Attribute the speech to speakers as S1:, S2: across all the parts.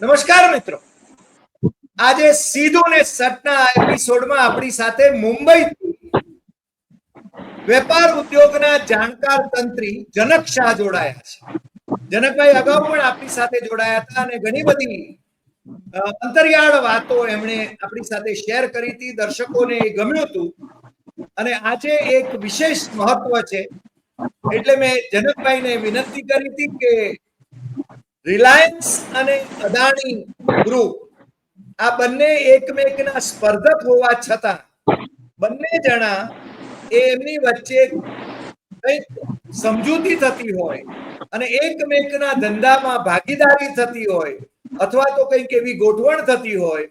S1: નમસ્કાર મિત્રો. આજે સીધું ને સટના એપિસોડમાં આપણી સાથે મુંબઈ વેપાર ઉદ્યોગના જાણકાર તંત્રી જનક શાહ જોડાયા છે. જનકભાઈ અગાઉ પણ આપણી સાથે જોડાયા હતા અને ઘણી બધી અંતરિયાળ વાતો એમણે આપણી સાથે શેર કરી હતી, દર્શકોને એ ગમ્યું હતું. અને આજે એક વિશેષ મહત્વ છે. એટલે મેં જનકભાઈને વિનંતી કરી હતી કે રિલાયન્સ અને અદાણી ગ્રુપ આ બંને એકમેકના સ્પર્ધક હોવા છતાં, બંને જણા એમની વચ્ચે કંઈક સમજૂતી થતી હોય અને એકમેકના ધંધામાં ભાગીદારી થતી હોય અથવા તો કંઈક એવી ગોઠવણ થતી હોય,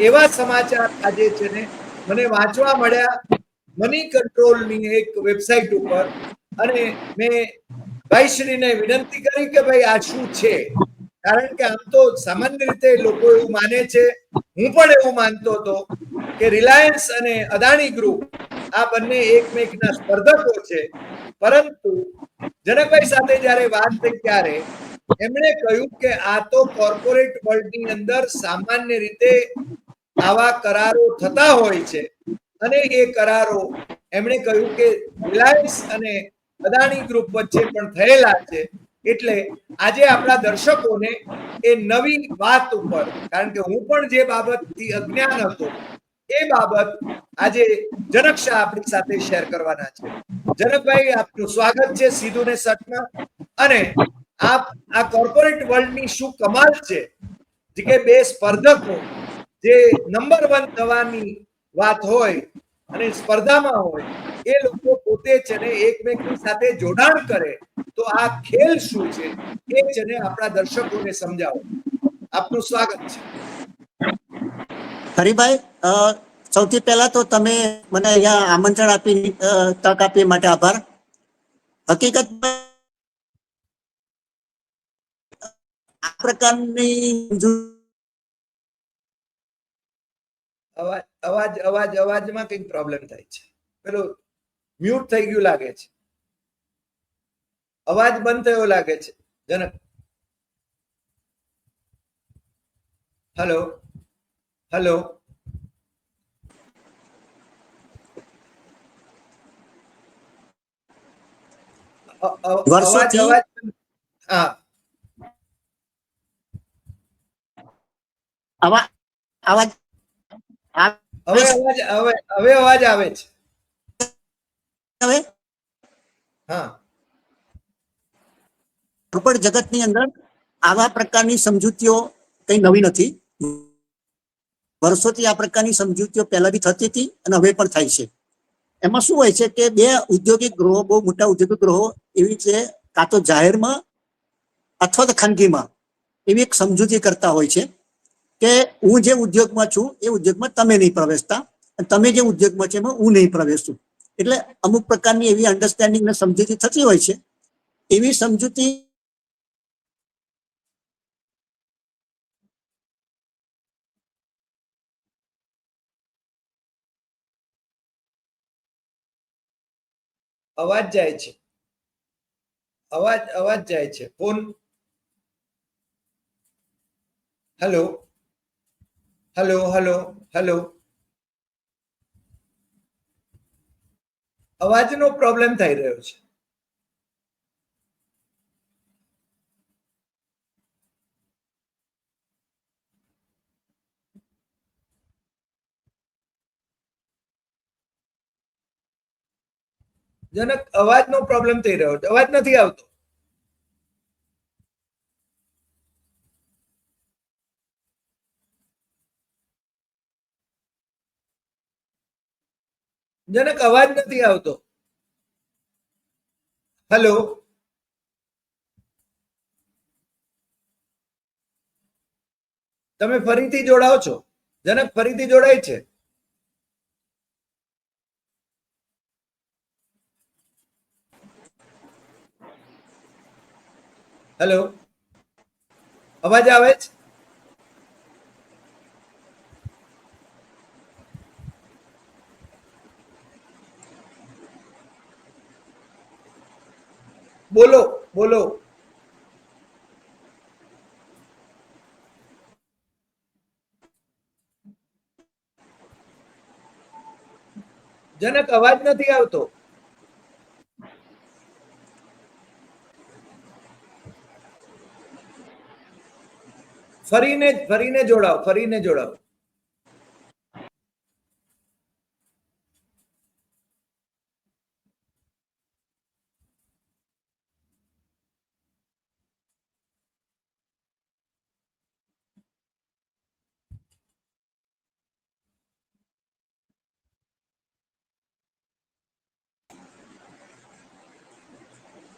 S1: એવા સમાચાર આજે છે ને મને વાંચવા મળ્યા. મની કંટ્રોલની એક વેબસાઇટ ઉપર અને મેં ભાઈશ્રીને વિનંતી કરી કે ભાઈ આ શું છે? કારણ કે આમ તો સામાન્ય રીતે લોકો એવું માને છે, હું પણ એવું માનતો હતો કે રિલાયન્સ અને અદાણી ગ્રુપ આ બંને એકમેકના સ્પર્ધકો છે. પરંતુ જનકભાઈ સાથે જ્યારે વાત થઈ ત્યારે એમણે કહ્યું કે આ તો કોર્પોરેટ વર્લ્ડની અંદર સામાન્ય રીતે આવા કરારો થતા હોય છે. અને એ કરારો એમણે કહ્યું કે રિલાયન્સ અને અદાણી ગ્રુપ વચ્ચે પણ થયેલા છે. એટલે આજે આપણા દર્શકોને એ નવી વાત ઉપર, કારણ કે હું પણ જે બાબતથી અજ્ઞાન હતો, એ બાબત આજે જનક શાહ આપણી સાથે શેર કરવાના છે. જનકભાઈ, આપનું સ્વાગત છે સીધું ને સટમાં. અને આપ, આ કોર્પોરેટ વર્લ્ડની શું કમાલ છે? જે કે બે સ્પર્ધકો, જે નંબર વન થવાની વાત હોય અને સ્પર્ધામાં હોય એ લોકો પોતે છે ને એકમેકની સાથે જોડાણ કરે તો આ ખેલ શું છે? એ છે ને આપણા દર્શકોને સમજાવો. આપનું સ્વાગત છે.
S2: હરિભાઈ સૌથી પહેલા તો તમે મને અહીંયા આમંત્રણ આપી તક આપી માટે આભાર. હકીકત આ પ્રકારની
S1: અવાજ અવાજ અવાજ અવાજમાં કંઈક પ્રોબ્લેમ થાય છે. પેલું મ્યુટ થઈ ગયું લાગે છે. અવાજ બંધ થયો લાગે છે. જનક. હલો હેલો અવાજ
S2: વર્ષોથી-
S1: અવાજ હા.
S2: અવાજ આ-
S1: હવે અવાજ હવે હવે અવાજ આવે છે.
S2: હવે?
S1: હા.
S2: કોર્પોરેટ જગતની અંદર આવા પ્રકારની સમજૂતીઓ કઈ નવી નથી. વર્ષોથી આ પ્રકારની સમજૂતીઓ પહેલા બી થતી હતી અને હવે પણ થાય છે. એમાં શું હોય છે કે બે ઉદ્યોગિક ગ્રહો બહુ મોટા ઉદ્યોગિક ગ્રહો એવી છે કાં તો જાહેરમાં અથવા તો ખાનગીમાં એવી એક સમજૂતી કરતા હોય છે. કે હું જે ઉદ્યોગમાં છું, એ ઉદ્યોગમાં તમે નહીં પ્રવેશતા તમે જે ઉદ્યોગમાં છે એમાં હું નહીં પ્રવેશું. એટલે અમુક પ્રકારની એવી અન્ડરસ્ટેન્ડિંગ ને સમજૂતી થતી હોય છે. એવી સમજૂતી
S1: અવાજ જાય છે. અવાજ અવાજ જાય છે. Phone. Hello hello hello hello અવાજનો પ્રોબ્લેમ થઈ રહ્યો છે. જનક, અવાજનો પ્રોબ્લેમ થઈ રહ્યો છે. અવાજ નથી આવતો. જનક અવાજ નથી આવતો. હેલો તમે ફરીથી જોડાઓ છો? જનક ફરીથી જોડાય છે. હેલો અવાજ આવે છે? बोलो बोलो। जनक अवाज नहीं आवतो फरी ने जोड़ाओ फरीने जोड़ाओ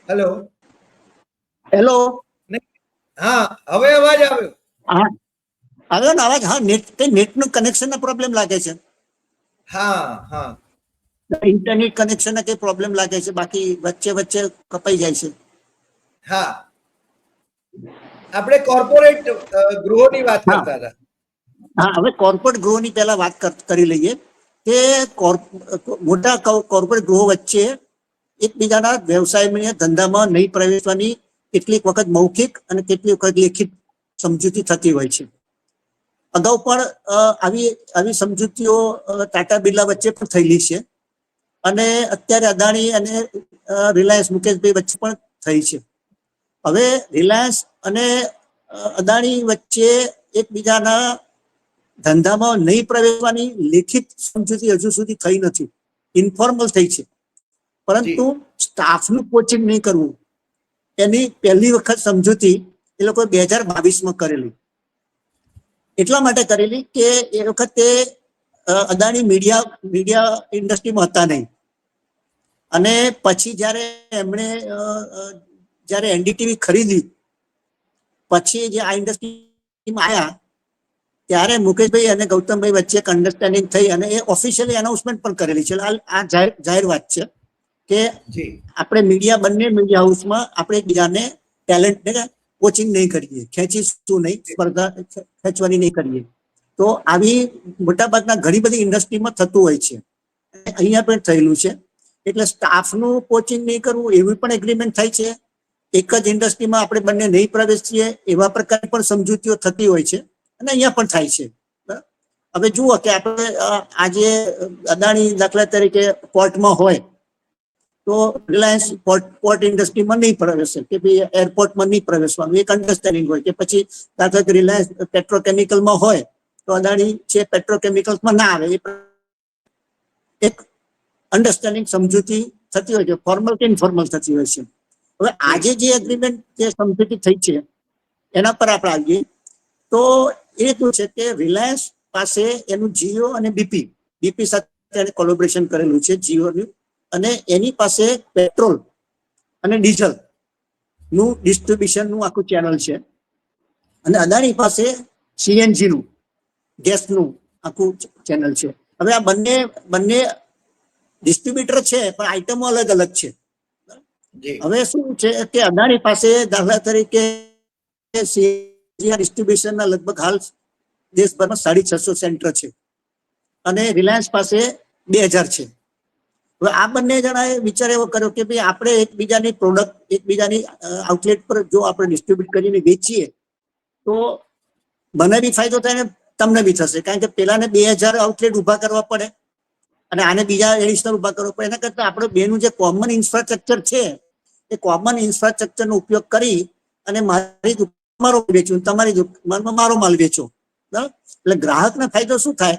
S1: હેલો
S2: હેલો
S1: હા હવે અવાજ આવ્યો.
S2: હા. આવ્યો ને અવાજ હા નેટ તે નેટનું કનેક્શનનો પ્રોબ્લેમ લાગે છે.
S1: હા હા.
S2: ઇન્ટરનેટ કનેક્શન કઈ પ્રોબ્લેમ લાગે છે બાકી વચ્ચે વચ્ચે કપાઈ જાય છે.
S1: હા. આપણે કોર્પોરેટ ગૃહોની વાત કરતા હતા.
S2: હા હવે કોર્પોરેટ ગૃહોની પહેલા વાત કરી લઈએ. કે મોટા કોર્પોરેટ ગૃહો વચ્ચે એકબીજાના વ્યવસાયમાં ધંધામાં નહીં પ્રવેશવાની કેટલીક વખત મૌખિક અને કેટલીક વખત લેખિત સમજૂતી થતી હોય છે. અગાઉ પણ આવી આવી સમજૂતીઓ ટાટા બિરલા વચ્ચે પણ થયેલી છે અને અત્યારે અદાણી અને રિલાયન્સ મુકેશભાઈ વચ્ચે પણ થઈ છે. હવે રિલાયન્સ અને અદાણી વચ્ચે એકબીજાના ધંધામાં નહીં પ્રવેશવાની લેખિત સમજૂતી હજુ સુધી થઈ નથી. ઇન્ફોર્મલ થઈ છે. પરંતુ સ્ટાફનું કોચિંગ નહીં કરવું. એની પહેલી વખત સમજૂતી એ લોકોએ બે હજાર બાવીસમાં કરેલી. એટલા માટે કરેલી કે એ વખતે અદાણી મીડિયા મીડિયા ઇન્ડસ્ટ્રીમાં હતા નહીં. અને પછી જ્યારે એમણે જ્યારે એનડીટીવી ખરીદી પછી જે આ ઇન્ડસ્ટ્રીમાં આવ્યા ત્યારે મુકેશભાઈ અને ગૌતમભાઈ વચ્ચે એક અન્ડરસ્ટેન્ડિંગ થઈ અને એ ઓફિશિયલી એનાઉન્સમેન્ટ પણ કરેલી છે. આ જાહેર વાત છે. કે આપણે મીડિયા બંને મીડિયા હાઉસમાં આપણે એકબીજાને ટેલેન્ટને કોચિંગ નહીં કરીએ ખેંચીશું નહીં સ્પર્ધા ખેંચવાની નહીં કરીએ. તો આવી મોટાભાગના ઘણી બધી ઇન્ડસ્ટ્રીમાં થતું હોય છે. અહીંયા પણ થયેલું છે. એટલે સ્ટાફનું કોચિંગ નહીં કરવું એવી પણ એગ્રીમેન્ટ થાય છે. એક જ ઇન્ડસ્ટ્રીમાં આપણે બંને નહીં પ્રવેશીએ એવા પ્રકારની પણ સમજૂતીઓ થતી હોય છે અને અહીંયા પણ થાય છે? હવે જુઓ કે આપણે આજે અદાણી દાખલા તરીકે કોર્ટમાં હોય તો રિલાયન્સ પોર્ટ પોર્ટ ઇન્ડસ્ટ્રીમાં નહીં પ્રવેશે કે ભાઈ એરપોર્ટમાં નહીં પ્રવેશવાનું. એક અન્ડરસ્ટેન્ડિંગ હોય કે પછી દાખલા કે રિલાયન્સ પેટ્રોકેમિકલમાં હોય તો અદાણી છે પેટ્રોકેમિકલ્સમાં ના આવે. એ એક અન્ડરસ્ટેન્ડિંગ સમજૂતી થતી હોય છે. ફોર્મલ કે ઇન્ફોર્મલ થતી હોય છે. હવે આજે જે એગ્રીમેન્ટ જે સમજૂતી થઈ છે, એના પર આપણે આવીએ. તો એ શું છે કે રિલાયન્સ પાસે એનું જીઓ અને બીપી બીપી સાથે કોલોબરેશન કરેલું છે જીઓનું અને એની પાસે પેટ્રોલ અને ડીઝલનું ડિસ્ટ્રીબ્યુશનનું આખું ચેનલ છે. અને અદાણી પાસે સીએનજી નું ગેસનું આખું ચેનલ છે. હવે આ બંને બંને ડિસ્ટ્રીબ્યુટર છે પણ આઈટમો અલગ અલગ છે. હવે શું છે કે અદાણી પાસે દાખલા તરીકે ડિસ્ટ્રીબ્યુશન ના લગભગ હાલ દેશભરમાં સાડી છસો સેન્ટર છે. અને રિલાયન્સ પાસે બે હજાર છે. હવે આ બંને જણાએ વિચાર એવો કર્યો કે ભાઈ આપણે એકબીજાની પ્રોડક્ટ એકબીજાની આઉટલેટ પર જો આપણે ડિસ્ટ્રીબ્યુટ કરીને વેચીએ, તો મને બી ફાયદો થાય ને તમને બી થશે. કારણ કે પેલાને બે હજાર આઉટલેટ ઊભા કરવા પડે અને આને બીજા એડિશનલ ઊભા કરવો પડે. એના કરતા આપણે બેનું જે કોમન ઇન્ફ્રાસ્ટ્રક્ચર છે, એ કોમન ઇન્ફ્રાસ્ટ્રક્ચરનો ઉપયોગ કરી અને મારી મારો વેચું, તમારી દુકાનમાં મારો માલ વેચો. બરાબર? એટલે ગ્રાહકને ફાયદો શું થાય?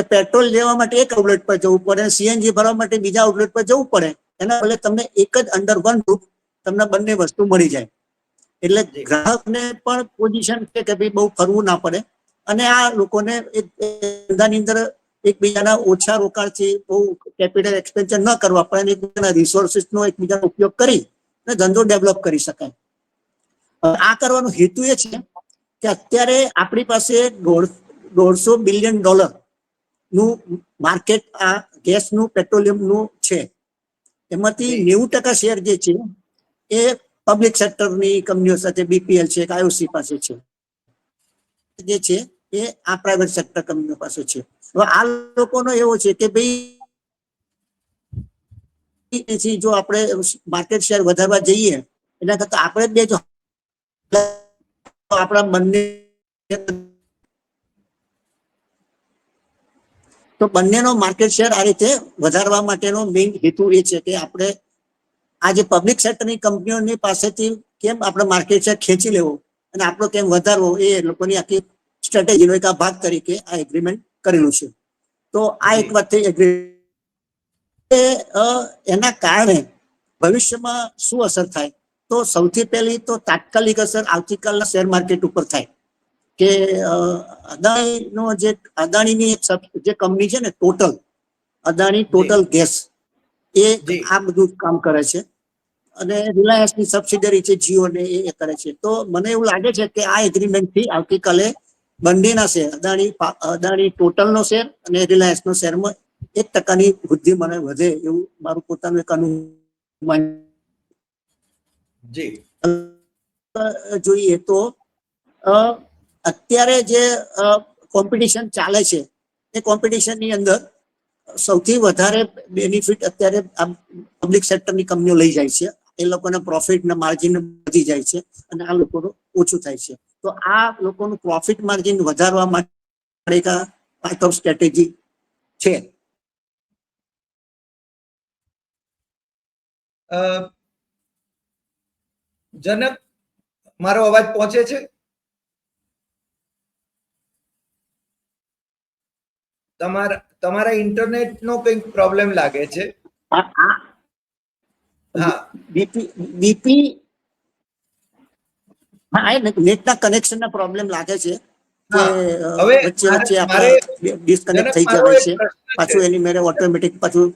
S2: કે પેટ્રોલ લેવા માટે એક આઉટલેટ પર જવું પડે સીએનજી ભરવા માટે બીજા આઉટલેટ પર જવું પડે. એના બદલે તમને એક જ અંડર વન રૂપ તમને બંને વસ્તુ મળી જાય. એટલે ગ્રાહકને પણ પોઝિશન છે કે ભાઈ બહુ ફરવું ના પડે. અને આ લોકોને એક ધંધાની અંદર એકબીજાના ઓછા રોકાણથી બહુ કેપિટલ એક્સપેન્ચર ન કરવા પડે અને એકબીજાના રિસોર્સિસનો એકબીજાનો ઉપયોગ કરી અને ધંધો ડેવલપ કરી શકાય. આ કરવાનો હેતુ એ છે કે અત્યારે આપણી પાસે દોઢ દોઢસો બિલિયન ડોલર નું માર્કેટ આ ગેસનું પેટ્રોલિયમનું છે. એમાંથી નેવું ટકા શેર જે છે એ પબ્લિક સેક્ટરની કંપનીઓ સાથે બીપીએલ છે કે આઈઓસી પાસે છે. જે છે એ આ પ્રાઇવેટ સેક્ટર કંપનીઓ પાસે છે. હવે આ લોકોનો એવો છે કે ભાઈ જો આપણે માર્કેટ શેર વધારવા જઈએ એના કરતા આપણે બે જો આપણા બંને તો બંનેનો માર્કેટ શેર આ રીતે વધારવા માટેનો મેઇન હેતુ એ છે કે આપણે આ જે પબ્લિક સેક્ટરની કંપનીઓની પાસેથી કેમ આપણે માર્કેટ શેર ખેંચી લેવો અને આપણો કેમ વધારવો એ લોકોની આખી સ્ટ્રેટેજીનો એક ભાગ તરીકે આ એગ્રીમેન્ટ કરેલું છે. તો આ એક વાત થઈ એગ્રી એના કારણે ભવિષ્યમાં શું અસર થાય? તો સૌથી પહેલી તો તાત્કાલિક અસર આવતીકાલના શેર માર્કેટ ઉપર થાય. કે અદાણીનો જે અદાણીની એક જે કંપની છે ને ટોટલ અદાણી ટોટલ ગેસ એ આ બધું કામ કરે છે. અને રિલાયન્સની સબસિડરી છે જીઓ ને એ કરે છે. તો મને એવું લાગે છે કે આ એગ્રીમેન્ટથી આવતીકાલે બંનેના શેર અદાણી અદાણી ટોટલ નો શેર અને રિલાયન્સ નો શેરમાં એક ટકાની વૃદ્ધિ મને વધે એવું મારું પોતાનું એક અનુમાન જોઈએ તો અ, અત્યારે જે કોમ્પિટિશન ચાલે છે, એ કોમ્પિટિશનની અંદર સૌથી વધારે બેનિફિટ અત્યારે પબ્લિક સેક્ટરની કંપનીઓ લઈ જાય છે. એ લોકોના પ્રોફિટ ને માર્જિન વધી જાય છે અને આ લોકોનું ઓછું થાય છે. તો આ લોકોનું પ્રોફિટ માર્જિન વધારવા માટે એક પાર્ટ ઓફ સ્ટ્રેટેજી છે.
S1: જનક, મારો અવાજ પહોંચે છે? તમારા તમારા ઇન્ટરનેટ નો કંઈક પ્રોબ્લેમ લાગે છે? હા
S2: બીપી બીપી હા એ નેટના કનેક્શનના પ્રોબ્લેમ લાગે છે
S1: હવે
S2: વચ્ચે વચ્ચે આપણે ડિસ્કનેક્ટ થઈ જવાય છે. પાછું એની મેરે ઓટોમેટિક પાછું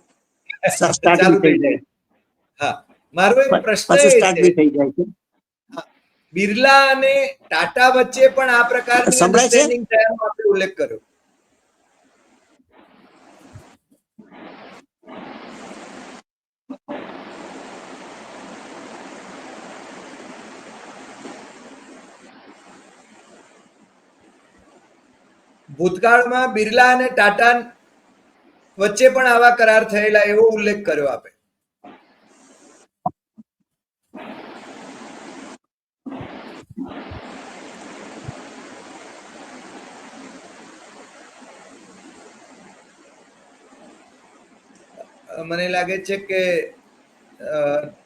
S1: ચાલુ
S2: થઈ જાય.
S1: જાય. હા. મારો એક પ્રશ્ન
S2: પાછું સ્ટાર્ટ થઈ જાય છે.
S1: બિરલા અને ટાટા વચ્ચે પણ આ પ્રકારની
S2: સંભળાય છે?
S1: આપણે ઉલ્લેખ કર્યો. ભૂતકાળમાં બિરલા અને ટાટા વચ્ચે પણ આવા કરાર થયેલા એવો ઉલ્લેખ કર્યો આપે. મને લાગે છે કે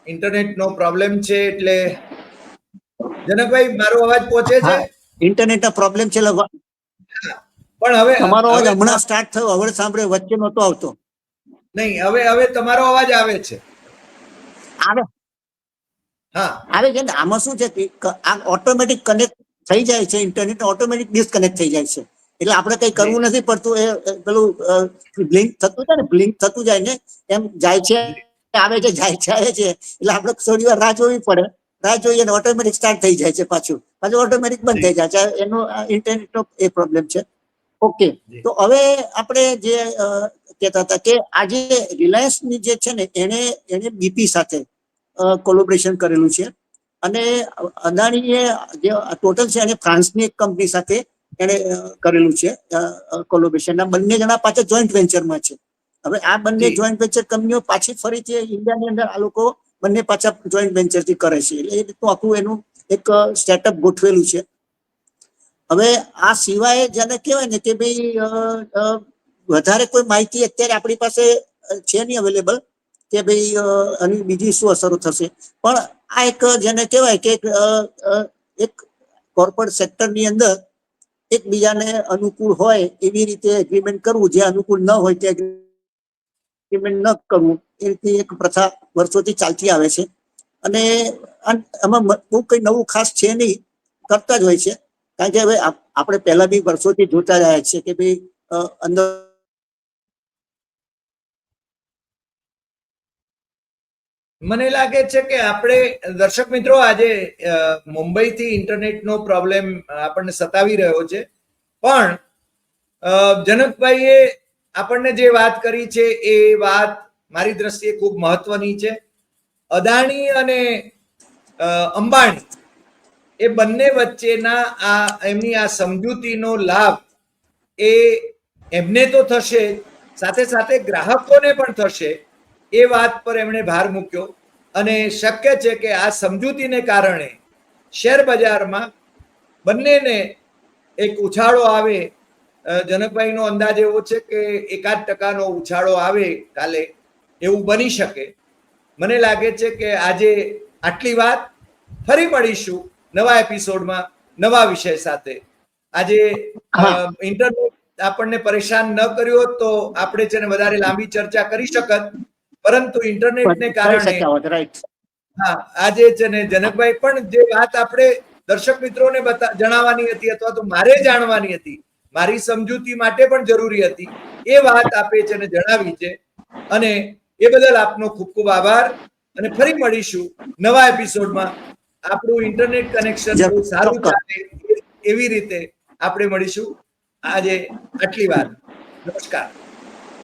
S1: ઇન્ટરનેટ નો પ્રોબ્લેમ છે એટલે જનકભાઈ મારો અવાજ પહોંચે છે?
S2: ઇન્ટરનેટના પ્રોબ્લેમ છે
S1: પણ હવે
S2: તમારો અવાજ હમણાં સ્ટાર્ટ થયો હવે સાંભળ્યો વચ્ચે નહોતો આવતો.
S1: નહીં હવે હવે તમારો અવાજ આવે છે.
S2: આવે.
S1: હા.
S2: આવે છે ને આમાં શું છે કે આ ઓટોમેટિક કનેક્ટ થઈ જાય છે ઇન્ટરનેટ ઓટોમેટિક ડિસ્કનેક્ટ થઈ જાય છે. એટલે આપણે કઈ કરવું નથી પડતું. એ પેલું બ્લિંક થતું છે ને બ્લિંક થતું જાય ને એમ જાય છે આવે છે જાય છે આવે છે. એટલે આપણે થોડી વાર રાહ જોવી પડે. રાહ જોઈએ ને ઓટોમેટિક સ્ટાર્ટ થઈ જાય છે પાછું. પાછું ઓટોમેટિક બંધ થઈ જાય છે. એનો ઇન્ટરનેટ નો એ પ્રોબ્લેમ છે. ઓકે. તો હવે આપણે જે કહેતા હતા કે આજે રિલાયન્સની જે છે ને એને એને બીપી સાથે કોલોબરેશન કરેલું છે. અને અદાણીએ જે ટોટલ છે એને ફ્રાન્સની એક કંપની સાથે એને કરેલું છે કોલોબેશન બંને જણા પાછા જોઈન્ટ વેન્ચરમાં છે. હવે આ બંને જોઈન્ટ વેન્ચર કંપનીઓ પાછી ફરીથી ઇન્ડિયાની અંદર આ લોકો બંને પાછા જોઈન્ટ વેન્ચરથી કરે છે. એટલે એ રીતનું આખું એનું એક સ્ટેટઅપ ગોઠવેલું છે. હવે આ સિવાય જેને કહેવાય ને કે ભાઈ વધારે કોઈ માહિતી અત્યારે આપણી પાસે છે નહીં અવેલેબલ કે ભાઈ આની બીજી શું અસરો થશે. પણ આ એક જેને કહેવાય કે એક કોર્પોરેટ સેક્ટરની અંદર એકબીજાને અનુકૂળ હોય એવી રીતે એગ્રીમેન્ટ કરવું, જે અનુકૂળ ન હોય તે એગ્રીમેન્ટ ન કરવું, એ રીતે એક પ્રથા વર્ષોથી ચાલતી આવે છે. અને આમાં બહુ કઈ નવું ખાસ છે નહીં, કરતા જ હોય છે. કારણ કે હવે આપણે પહેલા બી વર્ષોથી જોતા રહ્યા છીએ કે ભાઈ અંદર
S1: મને લાગે છે કે આપણે, દર્શક મિત્રો, આજે મુંબઈથી ઇન્ટરનેટનો પ્રોબ્લેમ આપણને સતાવી રહ્યો છે. પણ જનકભાઈએ આપણને જે વાત કરી છે, એ વાત મારી દ્રષ્ટિએ ખૂબ મહત્વની છે. અદાણી અને અંબાણી, એ બંને વચ્ચેના આ, એમની આ સમજૂતીનો લાભ એ એમને તો થશે, સાથે સાથે ગ્રાહકોને પણ થશે. એ વાત પર એમણે ભાર મૂક્યો અને શક્ય છે કે આ સમજૂતીને કારણે શેર બજારમાં બંનેને એક ઉછાળો આવે. જનકભાઈનો અંદાજ એવો છે કે એકાદ ટકાનો ઉછાળો આવે કાલે એવું બની શકે. મને લાગે છે કે આજે આટલી વાત ફરી મળીશું નવા એપિસોડમાં નવા વિષય સાથે. આજે ઇન્ટરનેટ આપણને પરેશાન ન કર્યો તો આપણે છે ને વધારે લાંબી ચર્ચા કરી શકત. પરંતુ ઇન્ટરનેટને કારણે હા આજે છે ને જનકભાઈ પણ જે વાત આપણે દર્શક મિત્રોને જણાવવાની હતી અથવા તો મારે જાણવાની હતી મારી સમજૂતી માટે પણ જરૂરી હતી એ વાત આપે છે ને જણાવી છે. અને એ બદલ આપનો ખૂબ ખૂબ આભાર. અને ફરી મળીશું નવા એપિસોડમાં. આપણું ઇન્ટરનેટ કનેક્શન બહુ સારું ચાલે એવી રીતે આપણે મળીશું. આજે આટલી વાર નમસ્કાર.